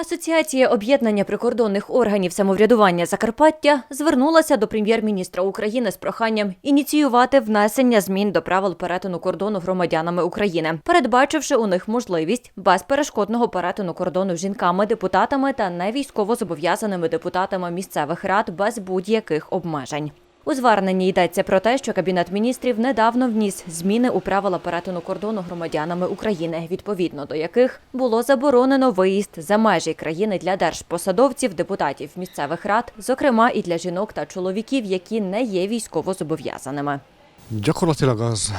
Асоціація об'єднання прикордонних органів самоврядування Закарпаття звернулася до прем'єр-міністра України з проханням ініціювати внесення змін до правил перетину кордону громадянами України, передбачивши у них можливість безперешкодного перетину кордону жінками, депутатами та невійськовозобов'язаними депутатами місцевих рад без будь-яких обмежень. У зверненні йдеться про те, що Кабінет міністрів недавно вніс зміни у правила перетину кордону громадянами України, відповідно до яких було заборонено виїзд за межі країни для держпосадовців, депутатів місцевих рад, зокрема і для жінок та чоловіків, які не є військовозобов'язаними. Gyakorlatilag az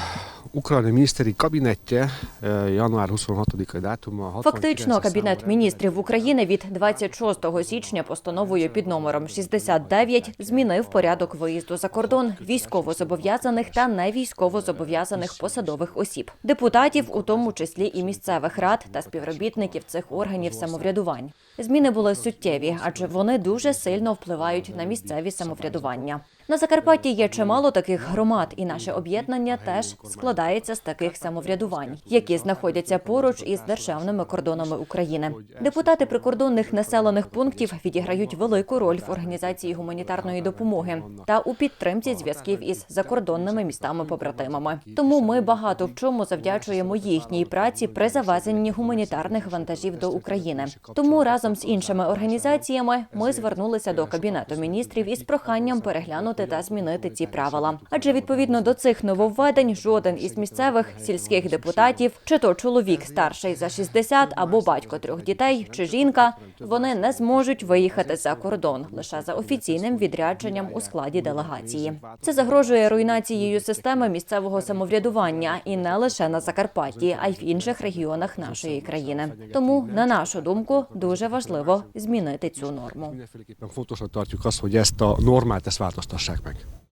ukrajnai miniszteri kabinetje eh, január 26-ai dátummal Фактично, кабінет міністрів України від 26 січня постановою під номером 69 змінив порядок виїзду за кордон військовозобов'язаних та невійськовозобов'язаних посадових осіб, депутатів, у тому числі і місцевих рад та співробітників цих органів самоврядувань. Зміни були суттєві, адже вони дуже сильно впливають на місцеві самоврядування. На Закарпатті є чимало таких громад, і наше об'єднання теж складається з таких самоврядувань, які знаходяться поруч із державними кордонами України. Депутати прикордонних населених пунктів відіграють велику роль в організації гуманітарної допомоги та у підтримці зв'язків із закордонними містами-побратимами. Тому ми багато в чому завдячуємо їхній праці при завезенні гуманітарних вантажів до України. Тому разом з іншими організаціями ми звернулися до кабінету міністрів із проханням переглянути та змінити ці правила. Адже відповідно до цих нововведень жоден із місцевих сільських депутатів, чи то чоловік старший за 60, або батько трьох дітей, чи жінка, вони не зможуть виїхати за кордон лише за офіційним відрядженням у складі делегації. Це загрожує руйнацією системи місцевого самоврядування і не лише на Закарпатті, а й в інших регіонах нашої країни. Тому, на нашу думку, дуже важливо змінити цю норму. Zakbank.